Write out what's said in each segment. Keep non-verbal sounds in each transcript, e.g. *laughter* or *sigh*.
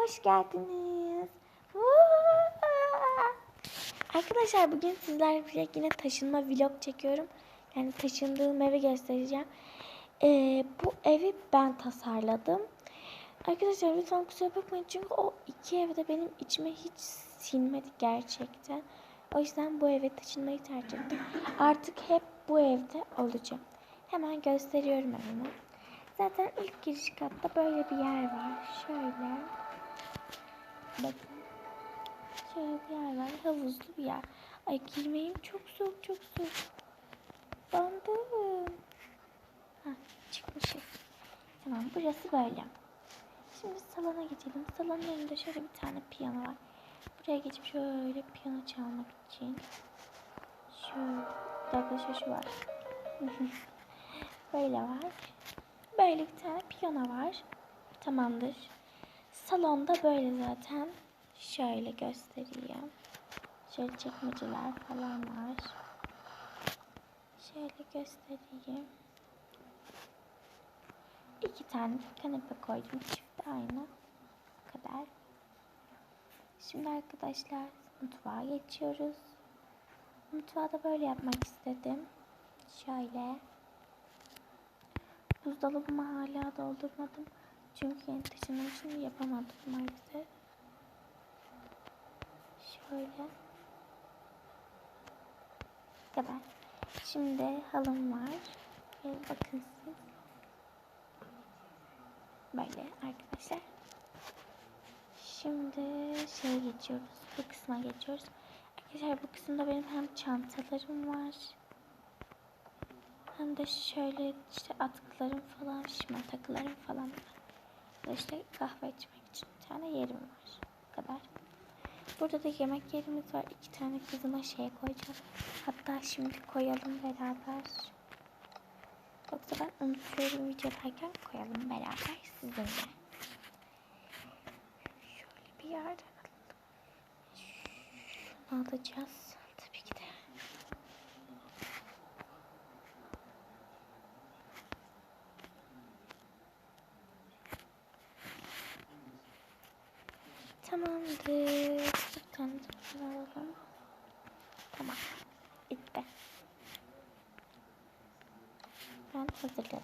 Hoş geldiniz. Arkadaşlar bugün sizlerle yine taşınma vlog çekiyorum. Yani taşındığım evi göstereceğim. Ee, bu evi ben tasarladım. Arkadaşlar lütfen kusura bakmayın çünkü o iki evde benim içime hiç sinmedi gerçekten. O yüzden bu eve taşınmayı tercih ettim. Artık hep bu evde olacağım. Hemen gösteriyorum evimi. Zaten ilk giriş katta böyle bir yer var. Şöyle. Bakın. Şöyle bir yer var. Havuzlu bir yer. Ay girmeyeyim çok soğuk çok soğuk. Bandım. Ha çıkmışız. Tamam burası böyle. Şimdi salona geçelim. Salonun önünde şöyle bir tane piyano var. Buraya geçip şöyle piyano çalmak için. Şöyle. Şu, şu var. *laughs* böyle var. Böyle bir tane piyano var. Tamamdır. Salonda böyle zaten. Şöyle göstereyim. Şöyle çekmeceler falan var. Şöyle göstereyim. İki tane kanepe koydum. Çift aynı. Bu kadar. Şimdi arkadaşlar mutfağa geçiyoruz. Mutfağı da böyle yapmak istedim. Şöyle. Buzdolabımı hala doldurmadım. Çünkü yeni taşındığım için yapamadım maalesef. Şöyle. Bu kadar. Şimdi halım var. Ve bakın siz. Böyle arkadaşlar. Şimdi şeye geçiyoruz. Bu kısma geçiyoruz. Arkadaşlar bu kısımda benim hem çantalarım var. Hem de şöyle işte atkılarım falan, şişme takılarım falan var. İşte kahve içmek için bir tane yerim var. Bu kadar. Burada da yemek yerimiz var. İki tane kızıma şey koyacağım. Hatta şimdi koyalım beraber. Yoksa ben unutuyorum videodayken koyalım beraber sizinle. Şöyle bir yerden alalım. Şunu alacağız. De bunu alalım. Tamam. Bitti. Ben hazırladım.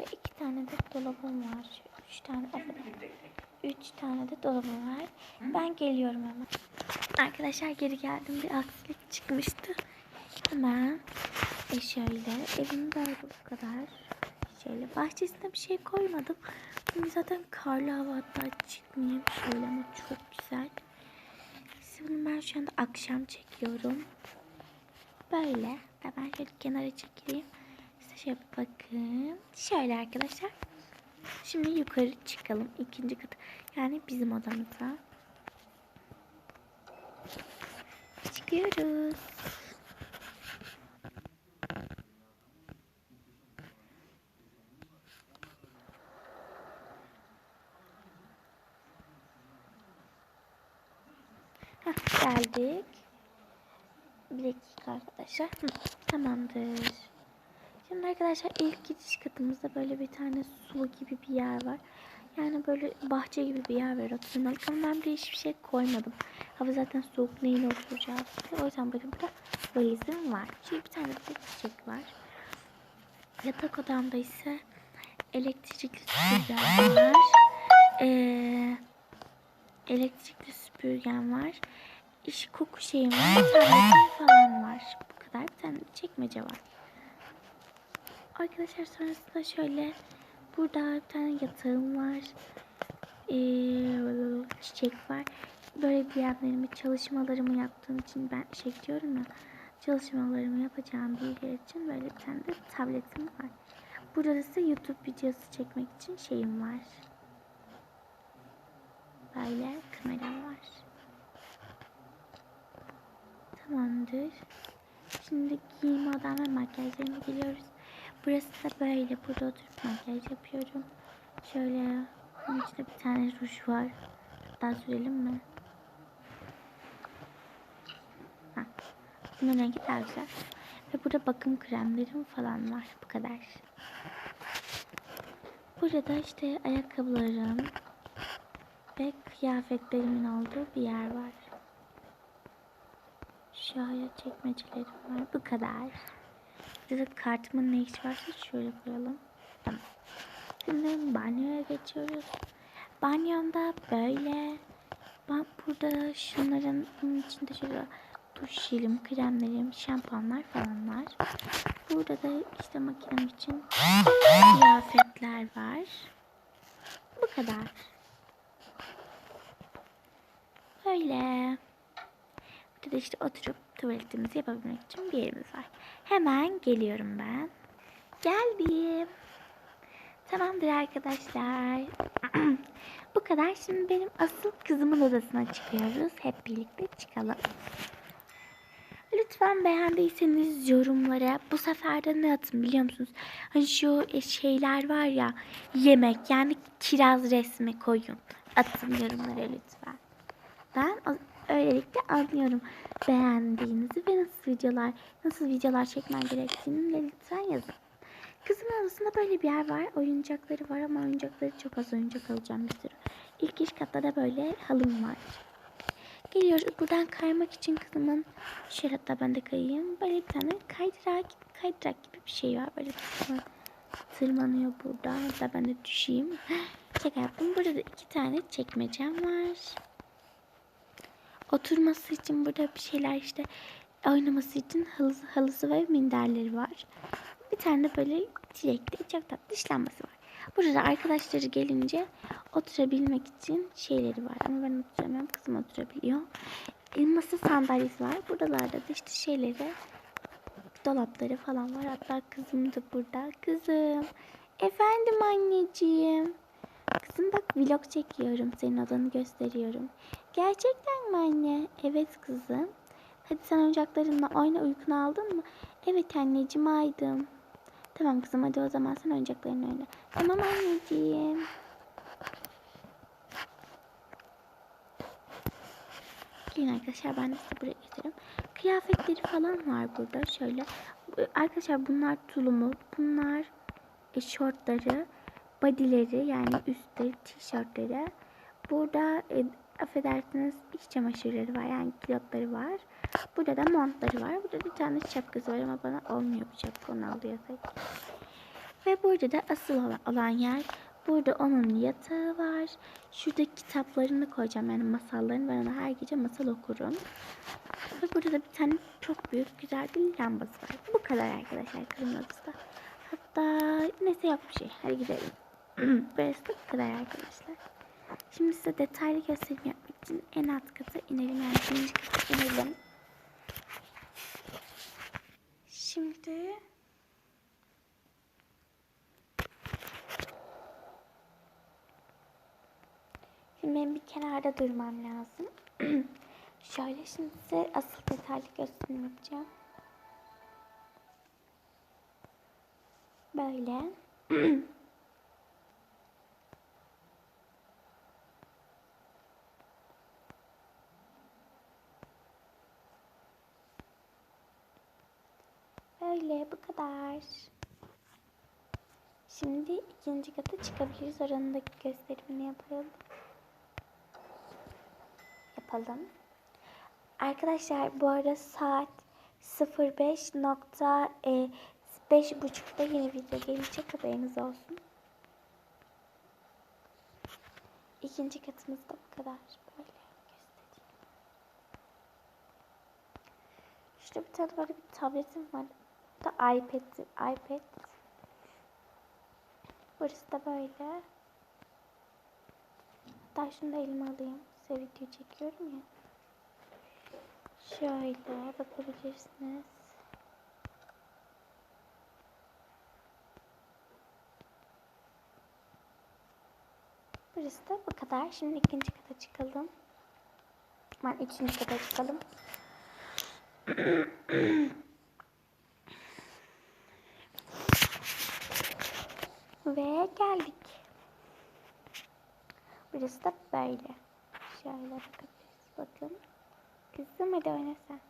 Ve iki tane de dolabım var. Üç tane, evet. Üç tane de dolabım var. Ben geliyorum hemen. Arkadaşlar geri geldim. Bir aksilik çıkmıştı. Hemen e şöyle evim böyle bu kadar. Şöyle bahçesine bir şey koymadım. Çünkü zaten karlı hava hatta çıkmayayım şöyle ama çok güzel. Şimdi ben şu anda akşam çekiyorum. Böyle. Ben şöyle kenara çekileyim. Size şöyle bakın. Şöyle arkadaşlar. Şimdi yukarı çıkalım. ikinci kat. Yani bizim odamıza. Çıkıyoruz. Geldik. Bir dakika arkadaşlar. Hı, tamamdır. Şimdi arkadaşlar ilk gidiş katımızda böyle bir tane su gibi bir yer var. Yani böyle bahçe gibi bir yer var oturmalık ama ben buraya hiçbir şey koymadım. Hava zaten soğuk neyle oturacağız diye. O yüzden böyle burada valizim var. Şimdi bir tane de çiçek var. Yatak odamda ise elektrikli süpürgem var. Ee, elektrikli süpürgem var. İş koku şeyim var. Tabletim falan var. Bu kadar. Bir tane çekmece var. Arkadaşlar sonrasında şöyle burada bir tane yatağım var. Ee, çiçek var. Böyle diğerlerimi çalışmalarımı yaptığım için ben şey diyorum ya çalışmalarımı yapacağım bir yer için böyle bir tane de tabletim var. Burada ise YouTube videosu çekmek için şeyim var. Böyle kameram var. Tamamdır. Şimdi giyinme odam ve makyajlarıma geliyoruz. Burası da böyle. Burada oturup makyaj yapıyorum. Şöyle içinde bir tane ruj var. Hatta sürelim mi? Ha. Bunun rengi daha güzel. Ve burada bakım kremlerim falan var. Bu kadar. Burada işte ayakkabılarım ve kıyafetlerimin olduğu bir yer var. Şuraya çekmecelerim var. Bu kadar. Burada kartımın ne işi varsa şöyle koyalım. Tamam. Şimdi banyoya geçiyoruz. Banyomda böyle ben burada şunların içinde şöyle duş jelim, kremlerim, şampuanlar falanlar. Burada da işte makinem için kıyafetler var. Bu kadar. Böyle. Burada da işte oturup tuvaletimizi yapabilmek için bir yerimiz var. Hemen geliyorum ben. Geldim. Tamamdır arkadaşlar. *clears throat* Bu kadar. Şimdi benim asıl kızımın odasına çıkıyoruz. Hep birlikte çıkalım. Lütfen beğendiyseniz yorumlara bu sefer de ne atın biliyor musunuz? Hani şu e, şeyler var ya yemek yani kiraz resmi koyun. Atın yorumlara lütfen. Ben öylelikle anlıyorum beğendiğinizi ve nasıl videolar nasıl videolar çekmen gerektiğini de lütfen yazın. Kızımın odasında böyle bir yer var. Oyuncakları var ama oyuncakları çok az oyuncak alacağım bir sürü. İlk iş katta da böyle halım var. Geliyoruz. Buradan kaymak için kızımın şöyle hatta ben de kayayım. Böyle bir tane kaydırak, kaydırak gibi bir şey var. Böyle tırman, tırmanıyor burada. Hatta ben de düşeyim. Şaka yaptım. Burada da iki tane çekmecem var. Oturması için burada bir şeyler işte oynaması için halısı, halısı ve minderleri var. Bir tane de böyle çilekli çok tatlı işlenmesi var. Burada arkadaşları gelince oturabilmek için şeyleri var. Ama ben oturamıyorum. Kızım oturabiliyor. E, masa sandalyesi var. Buralarda da işte şeyleri dolapları falan var. Hatta kızım da burada. Kızım. Efendim anneciğim. Kızım bak vlog çekiyorum. Senin odanı gösteriyorum. Gerçekten mi anne? Evet kızım. Hadi sen oyuncaklarınla oyna uykunu aldın mı? Evet anneciğim aydım. Tamam kızım hadi o zaman sen oyuncaklarını oyna. Tamam anneciğim. Gelin arkadaşlar ben de size buraya göstereyim. Kıyafetleri falan var burada şöyle. Arkadaşlar bunlar tulumu. Bunlar e, şortları. Bodyleri yani üstleri, tişörtleri. Burada e, affedersiniz iç çamaşırları var yani kilotları var. Burada da montları var. Burada bir tane şapkası var ama bana olmuyor bu şapka onu alıyorsak. Ve burada da asıl olan, yer burada onun yatağı var. Şurada kitaplarını koyacağım yani masallarını ben ona her gece masal okurum. Ve burada da bir tane çok büyük güzel bir lambası var. Bu kadar arkadaşlar odası. Hatta neyse yok bir şey. Hadi gidelim. Burası da kadar arkadaşlar. Şimdi size detaylı gösterim yapmak için en alt kata inelim. Yani inelim. Şimdi Şimdi benim bir kenarda durmam lazım. *clears throat* Şöyle şimdi size asıl detaylı gösterim yapacağım. Böyle. *clears throat* Böyle bu kadar. Şimdi ikinci kata çıkabiliriz. Oranın gösterimini yapalım. Yapalım. Arkadaşlar bu arada saat 05 nokta e, 5.30'da yeni video gelecek haberiniz olsun. İkinci katımız da bu kadar. Böyle göstereyim. İşte bir tane böyle bir tabletim var. Da iPad. iPad. Burası da böyle. Hatta şunu da elime alayım. Size video çekiyorum ya. Şöyle bakabilirsiniz. Burası da bu kadar. Şimdi ikinci kata çıkalım. Ben üçüncü kata çıkalım. *clears throat* Ve geldik. Burası da böyle. Şöyle bakabiliriz. Bakın. Kızım hadi oyna sen.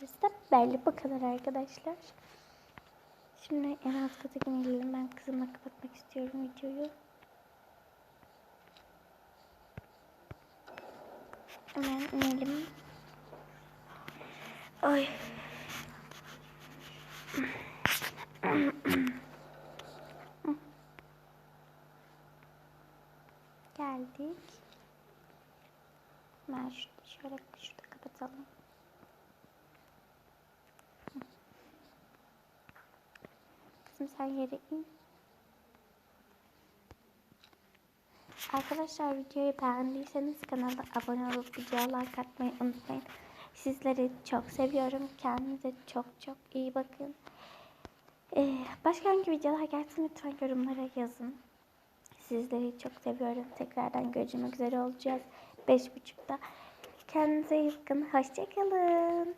Burası da belli bu kadar arkadaşlar. Şimdi en alt kata inelim. Ben kızımla kapatmak istiyorum videoyu. Hemen inelim. Ay. Geldik. Ben şu- şöyle şurada kapatalım. Kızım sen yere in. Arkadaşlar videoyu beğendiyseniz kanala abone olup videoya like atmayı unutmayın. Sizleri çok seviyorum. Kendinize çok çok iyi bakın. Ee, başka hangi videolar gelsin lütfen yorumlara yazın. Sizleri çok seviyorum. Tekrardan görüşmek üzere olacağız. Beş buçukta. Kendinize iyi bakın. Hoşçakalın.